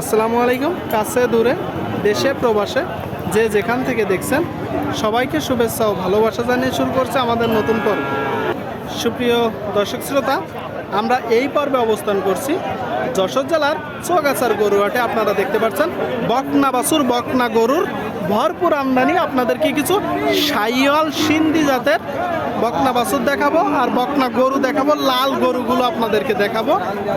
আসসালামু আলাইকুম। কাছে, দূরে, দেশে, প্রবাসে, যে যেখান থেকে দেখছেন, সবাইকে শুভেচ্ছা ও ভালোবাসা জানিয়ে শুরু করছে আমাদের নতুন পর্ব। সুপ্রিয় দর্শক শ্রোতা, আমরা এই পর্বে অবস্থান করছি যশোর জেলার চোগাছার গরুহাটে। আপনারা দেখতে পাচ্ছেন, বকনা বাসুর বকনা গরুর ভরপুর আমদানি। আপনাদেরকে কিছু সাইয়াল সিন্ধি জাতের বকনা বাছুর দেখাবো আর বকনা গরু দেখাবো। লাল গরুগুলো আপনাদেরকে দেখাবো।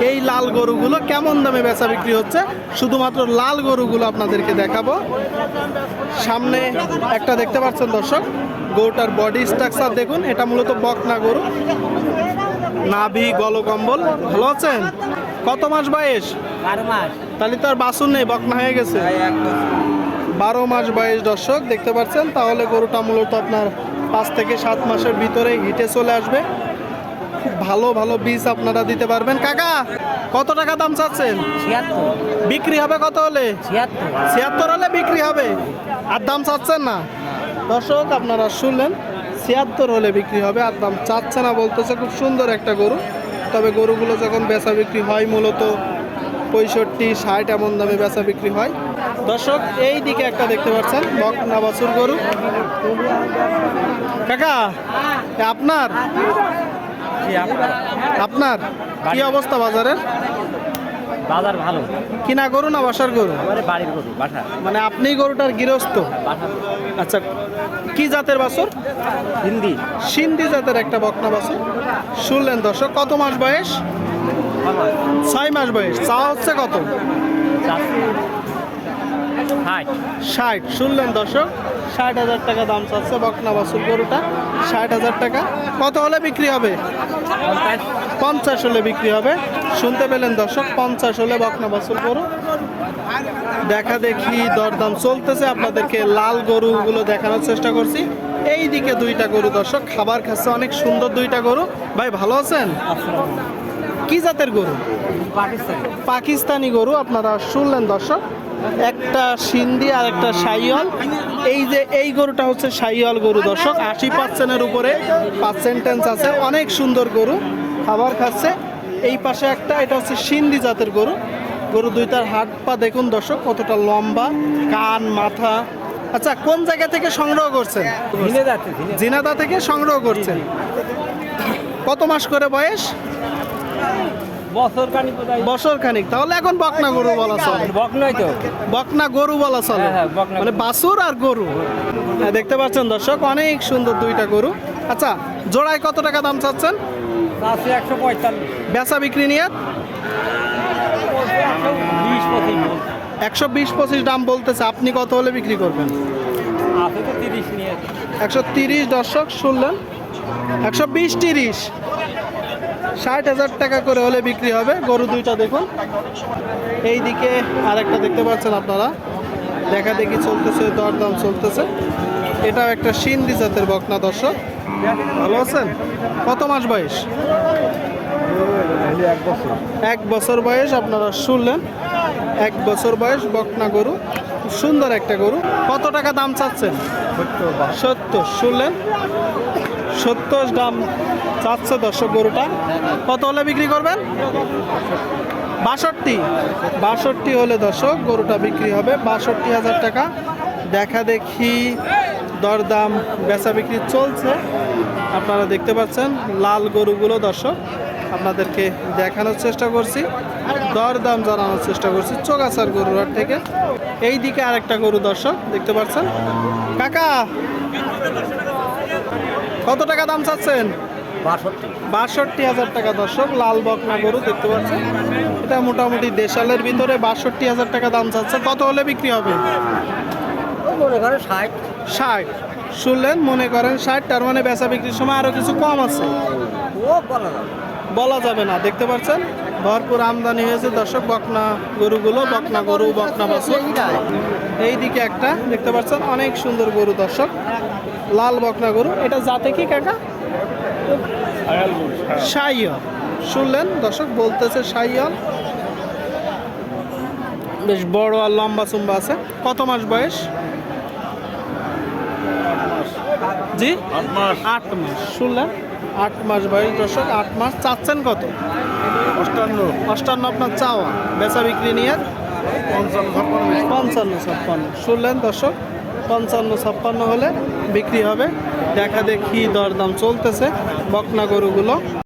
এই লাল গরুগুলো কেমন দামে বেচা বিক্রি হচ্ছে? শুধুমাত্র লাল গরুগুলো আপনাদেরকে দেখাবো। সামনে একটা দেখতে পাচ্ছেন দর্শক গরুটার বডি স্ট্রাকচার দেখুন। এটা মূলত বকনা গরু। নাভি গলকম্বল ভালো আছেন? কত মাস বয়স? বারো মাস। তাহলে তো আর বাসুন নেই বকনা হয়ে গেছে। বারো মাস বয়স দর্শক দেখতে পাচ্ছেন? তাহলে গরুটা মূলত আপনার পাঁচ থেকে সাত মাসের ভিতরে হিটে চলে আসবে। খুব ভালো ভালো বীজ আপনারা দিতে পারবেন। কাকা কত টাকা দাম চাচ্ছেন? বিক্রি হবে কত হলে? ছিয়াত্তর হলে বিক্রি হবে। আর দাম চাচ্ছেন না? দর্শক আপনারা শুনলেন ছিয়াত্তর হলে বিক্রি হবে। আর দাম চাচ্ছে না বলতেছে খুব সুন্দর একটা গরু। তবে গরুগুলো যখন বেচা বিক্রি হয় মূলত পঁয়ষট্টি ষাট এমন দামে বেচা বিক্রি হয়। দর্শক এই দিকে একটা দেখতে পাচ্ছেন বকনা বাছুর গরু। কাকা আপনার? আপনার। কি অবস্থা বাজারের? বাজার ভালো। কিনা গরু না বাসার গরু? বাড়ির গরু বাসা মানে আপনি গরুটার গৃহস্থ? আচ্ছা কি জাতের বাছুর? হিন্দি সিন্ধি জাতের একটা বকনা বাছুর। শুনলেন দর্শক কত মাস বয়স? ছয় মাস। বয়স। চা হচ্ছে কত? ষাট। ষাট। শুনলেন দর্শক ষাট হাজার টাকা দাম চাচ্ছে বকনা বাছুর গরুটা। ষাট হাজার টাকা। কত হলে বিক্রি হবে? পঞ্চাশ। হলে বিক্রি হবে। শুনতে পেলেন দর্শক পঞ্চাশ হলে বকনা বাছুর গরু। দেখা দেখি দরদাম চলতেছে। আপনাদেরকে লাল গরুগুলো দেখানোর চেষ্টা করছি। এই দিকে দুইটা গরু দর্শক খাবার খাচ্ছে। অনেক সুন্দর দুইটা গরু। ভাই ভালো আছেন? কি জাতের গরু? পাকিস্তানি গরু আপনারা শুনলেন দর্শক। একটা সিন্ধি আর একটা সাইওয়াল। এই যে এই গরুটা হচ্ছে সাইওয়াল গরু দর্শক আশি পার্সেন্টের উপরে পার্সেন্টেন্স আছে। অনেক সুন্দর গরু খাবার খাচ্ছে। এই পাশে একটা এটা হচ্ছে সিন্ধি জাতের গরু। গরু দুইটার হাত পা দেখুন দর্শক কতটা লম্বা কান মাথা। আচ্ছা কোন জায়গা থেকে সংগ্রহ করছেন? জিনাদা থেকে সংগ্রহ করছেন। কত মাস করে বয়স? বছর খানিক তাহলে এখন বকনা গরু বলা চলে। বক নয় তো। বকনা গরু বলা চলে। হ্যাঁ, হ্যাঁ, মানে বাছুর আর গরু। হ্যাঁ, দেখতে পাচ্ছেন দর্শক অনেক সুন্দর দুইটা গরু। আচ্ছা জোড়ায় কত টাকা দাম চাচ্ছেন? একশো পঁয়তাল্লিশ। বেচা বিক্রি নিয়ে? একশো বিশ পঁচিশ দাম বলতেছে। আপনি কত হলে বিক্রি করবেন? তিরিশ নিয়ে। একশো তিরিশ দর্শক শুনলেন। একশো বিশ তিরিশ। ষাট হাজার টাকা করে হলে বিক্রি হবে। গরু দুইটা দেখুন। এই দিকে আরেকটা দেখতে পাচ্ছেন আপনারা। দেখা দেখি চলতেছে, দরদাম চলতেছে। এটাও একটা সিন্ধি জাতের বকনা, দর্শক। ভালো আছেন? কত মাস বয়স? এক বছর বয়স, আপনারা শুনলেন। এক বছর বয়স, বকনা গরু। সুন্দর একটা গরু। কত টাকা দাম চাচ্ছেন? সত্তর, শুনলেন? সত্তর দাম চাচ্ছে দর্শক গরুটা। কত হলে বিক্রি করবেন? বাষট্টি। বাষট্টি হলে দর্শক গরুটা বিক্রি হবে। বাষট্টি হাজার টাকা। দেখা দেখি দরদাম বেচা বিক্রি চলছে। আপনারা দেখতে পাচ্ছেন লাল গরুগুলো দর্শক। আপনাদেরকে দেখানোর চেষ্টা করছি। দরদাম জানানোর চেষ্টা করছি চোগাছার গরুর থেকে। এই দিকে আরেকটা গরু দর্শক, দেখতে পাচ্ছেন? কাকা! কত টাকা দাম চাচ্ছেন? বাষট্টি। হাজার টাকা দর্শক। লাল বকনা গরু দেখতে পাচ্ছেন। এটা মোটামুটি দেশালের ভিতরে বাষট্টি হাজার টাকা দাম চাচ্ছে। কত হলে বিক্রি হবে? মনে করেন ষাট। ষাট। শুনলেন? মনে করেন ষাট। তার মানে বেচা বিক্রির সময় আরও কিছু কম আছে। বলা যাবে না। দেখতে পাচ্ছেন? ভরপুর আমদানি হয়েছে দর্শক বকনা গরুগুলো বকনা গরু বকনা বাছুর। এই দিকে একটা দেখতে পাচ্ছেন অনেক সুন্দর গরু দর্শক। লাল বকনা গরু এটা জাতে কি কাকা? সাইয়ল। শুনলেন দর্শক বলতেছে সাইয়ল। বেশ বড় আর লম্বা চুম্বা আছে। কত মাস বয়স? জি? আট মাস। শুনলেন? আট মাস বয়স দশক আট মাস চাচ্ছেন কত? অষ্টান্ন। অষ্টান্ন আপনার চাওয়া। বেচা বিক্রি নিয়ে পঞ্চান্ন ছাপ্পান্ন। শুনলেন দর্শক পঞ্চান্ন ছাপ্পান্ন হলে বিক্রি হবে। দেখা দেখি দরদাম চলতেছে বকনা গরুগুলো।